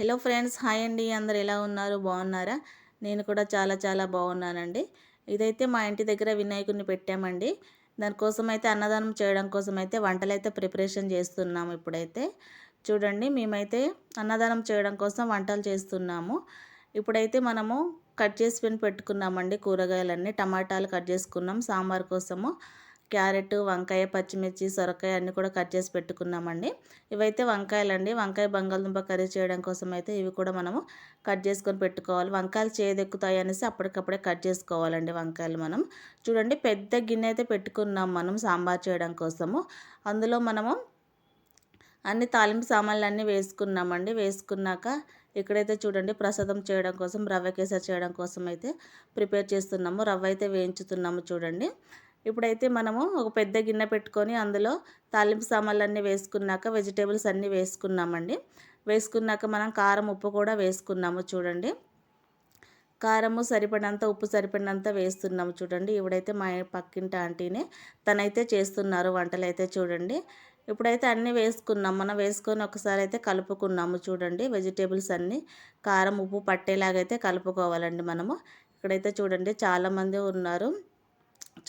Hello friends hi అండి. అందరు ఎలా ఉన్నారు? బాగున్నారా? నేను కూడా చాలా చాలా బాగున్నానండి. ఇదైతే మా ఇంటి దగ్గర వినాయకుడిని పెట్టామండి. దానికోసం అయితే అన్నదానం చేయడం కోసం అయితే వంటలైతే ప్రిపరేషన్ చేస్తున్నాము ఇప్పుడైతే. చూడండి మేమైతే అన్నదానం చేయడం కోసం వంటలు చేస్తున్నాము. ఇప్పుడైతే మనము కట్ చేసి పెట్టుకున్నామండి కూరగాయలన్నీ. టమాటాలు కట్ చేసుకున్నాం సాంబార్ కోసము. క్యారెట్ వంకాయ పచ్చిమిర్చి సొరకాయ అన్నీ కూడా కట్ చేసి పెట్టుకున్నామండి. ఇవైతే వంకాయలండి. వంకాయ బంగాళదుంప కర్రీ చేయడం కోసం అయితే ఇవి కూడా మనము కట్ చేసుకొని పెట్టుకోవాలి. వంకాయలు చేదెక్కుతాయి అనేసి అప్పటికప్పుడే కట్ చేసుకోవాలండి వంకాయలు మనం. చూడండి పెద్ద గిన్నె అయితే పెట్టుకున్నాం మనం సాంబార్ చేయడం కోసము. అందులో మనము అన్ని తాలింపు సామాన్లు అన్నీ వేసుకున్నామండి. వేసుకున్నాక ఇక్కడైతే చూడండి ప్రసాదం చేయడం కోసం రవ్వ కేసరి చేయడం కోసం అయితే ప్రిపేర్ చేస్తున్నాము. రవ్వ అయితే వేయించుతున్నాము చూడండి. ఇప్పుడైతే మనము ఒక పెద్ద గిన్నె పెట్టుకొని అందులో తాలింపు సామాన్లు అన్నీ వేసుకున్నాక వెజిటేబుల్స్ అన్నీ వేసుకున్నామండి. వేసుకున్నాక మనం కారం ఉప్పు కూడా వేసుకున్నాము చూడండి. కారము సరిపడినంత ఉప్పు సరిపడినంత వేస్తున్నాము చూడండి. ఇవిడైతే మా పక్కింటి ఆంటీనే తనైతే చేస్తున్నారు వంటలు అయితే చూడండి. ఇప్పుడైతే అన్నీ వేసుకున్నాం. మనం వేసుకొని ఒకసారి అయితే కలుపుకున్నాము చూడండి. వెజిటేబుల్స్ అన్నీ కారం ఉప్పు పట్టేలాగైతే కలుపుకోవాలండి మనము. ఇక్కడైతే చూడండి చాలామంది ఉన్నారు.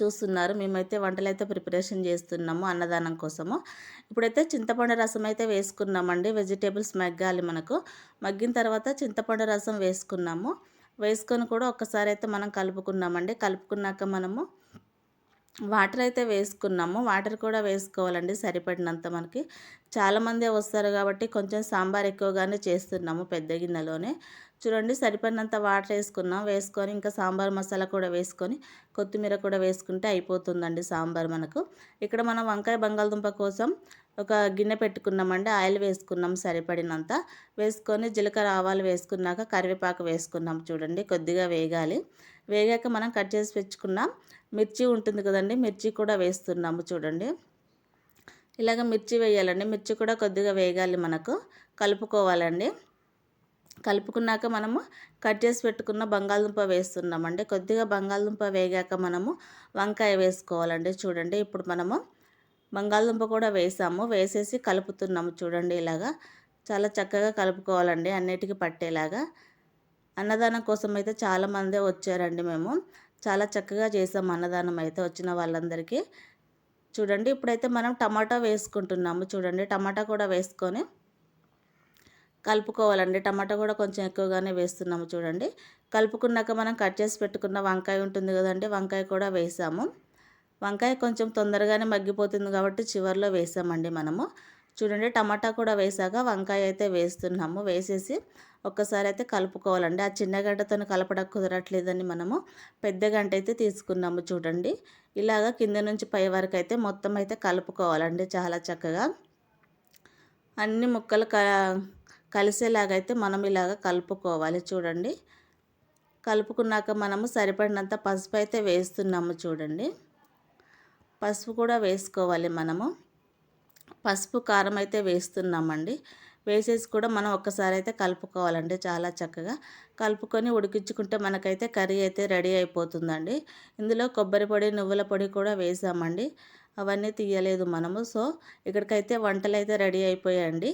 చూస్తున్నారు. మేమైతే వంటలు అయితే ప్రిపరేషన్ చేస్తున్నాము అన్నదానం కోసము. ఇప్పుడైతే చింతపండు రసం అయితే వేసుకున్నామండి. వెజిటేబుల్స్ మగ్గాలి మనకు. మగ్గిన తర్వాత చింతపండు రసం వేసుకున్నాము. వేసుకొని కూడా ఒక్కసారి అయితే మనం కలుపుకున్నామండి. కలుపుకున్నాక మనము వాటర్ అయితే వేసుకున్నాము. వాటర్ కూడా వేసుకోవాలండి సరిపడినంత మనకి. చాలామంది వస్తారు కాబట్టి కొంచెం సాంబార్ ఎక్కువగానే చేస్తున్నాము పెద్ద గిన్నెలోనే. చూడండి సరిపడినంత వాటర్ వేసుకున్నాం. వేసుకొని ఇంకా సాంబార్ మసాలా కూడా వేసుకొని కొత్తిమీర కూడా వేసుకుంటే అయిపోతుందండి సాంబార్ మనకు. ఇక్కడ మనం వంకాయ బంగాళదుంప కోసం ఒక గిన్నె పెట్టుకున్నామండి. ఆయిల్ వేసుకున్నాం సరిపడినంత. వేసుకొని జీలకర్ర ఆవాలు వేసుకున్నాక కరివేపాకు వేసుకున్నాం చూడండి కొద్దిగా వేగాలి. వేగాక మనం కట్ చేసి పెంచుకున్నాం మిర్చి ఉంటుంది కదండి మిర్చి కూడా వేస్తున్నాము చూడండి. ఇలాగ మిర్చి వేయాలండి. మిర్చి కూడా కొద్దిగా వేగాలి మనకు కలుపుకోవాలండి. కలుపుకున్నాక మనము కట్ చేసి పెట్టుకున్న బంగాళదుంప వేస్తున్నామండి. కొద్దిగా బంగాళదుంప వేగాక మనము వంకాయ వేసుకోవాలండి చూడండి. ఇప్పుడు మనము బంగాళదుంప కూడా వేసాము. వేసేసి కలుపుతున్నాము చూడండి ఇలాగా. చాలా చక్కగా కలుపుకోవాలండి అన్నిటికీ పట్టేలాగా. అన్నదానం కోసం అయితే చాలామందే వచ్చారండి మేము. చాలా చక్కగా చేసాం అన్నదానం అయితే వచ్చిన వాళ్ళందరికీ. చూడండి ఇప్పుడైతే మనం టమాటా వేసుకుంటున్నాము. చూడండి టమాటా కూడా వేసుకొని కలుపుకోవాలండి. టమాటా కూడా కొంచెం ఎక్కువగానే వేస్తున్నాము చూడండి. కలుపుకున్నాక మనం కట్ చేసి పెట్టుకున్న వంకాయ ఉంటుంది కదండి వంకాయ కూడా వేసాము. వంకాయ కొంచెం తొందరగానే మగ్గిపోతుంది కాబట్టి చివరిలో వేసామండి మనము. చూడండి టమాటా కూడా వేసాక వంకాయ అయితే వేస్తున్నాము. వేసేసి ఒక్కసారి అయితే కలుపుకోవాలండి. ఆ చిన్న గంటతో కలపడం కుదరట్లేదని మనము. పెద్ద గంట అయితే తీసుకున్నాము చూడండి. ఇలాగ కింద నుంచి పై వరకు అయితే మొత్తం అయితే కలుపుకోవాలండి చాలా చక్కగా. అన్ని ముక్కలు క కలిసేలాగైతే మనం ఇలాగ కలుపుకోవాలి చూడండి. కలుపుకున్నాక మనము సరిపడినంత పసుపు అయితే వేస్తున్నాము చూడండి. పసుపు కూడా వేసుకోవాలి మనము. పసుపు కారం అయితే వేస్తున్నామండి. వేసేసి కూడా మనం ఒక్కసారి అయితే కలుపుకోవాలండి చాలా చక్కగా. కలుపుకొని ఉడికించుకుంటే మనకైతే కర్రీ అయితే రెడీ అయిపోతుందండి. ఇందులో కొబ్బరి పొడి నువ్వుల పొడి కూడా వేసామండి. అవన్నీ తీయలేదు మనము. సో ఇక్కడికైతే వంటలు అయితే రెడీ అయిపోయాయండి.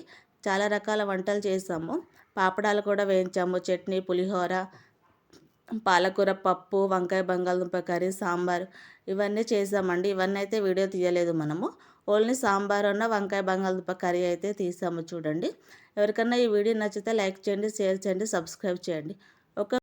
చాలా రకాల వంటలు చేసాము. పాపడాలు కూడా వేయించాము. చట్నీ పులిహోర పాలకూర పప్పు వంకాయ బంగాళదుంప కర్రీ సాంబార్ ఇవన్నీ చేసామండి. ఇవన్నీ అయితే వీడియో తీయలేదు మనము. ఓన్లీ సాంబార్ ఉన్న వంకాయ బంగాళదుంప కర్రీ అయితే తీసాము చూడండి. ఎవరికన్నా ఈ వీడియో నచ్చితే లైక్ చేయండి షేర్ చేయండి సబ్స్క్రైబ్ చేయండి. ఒక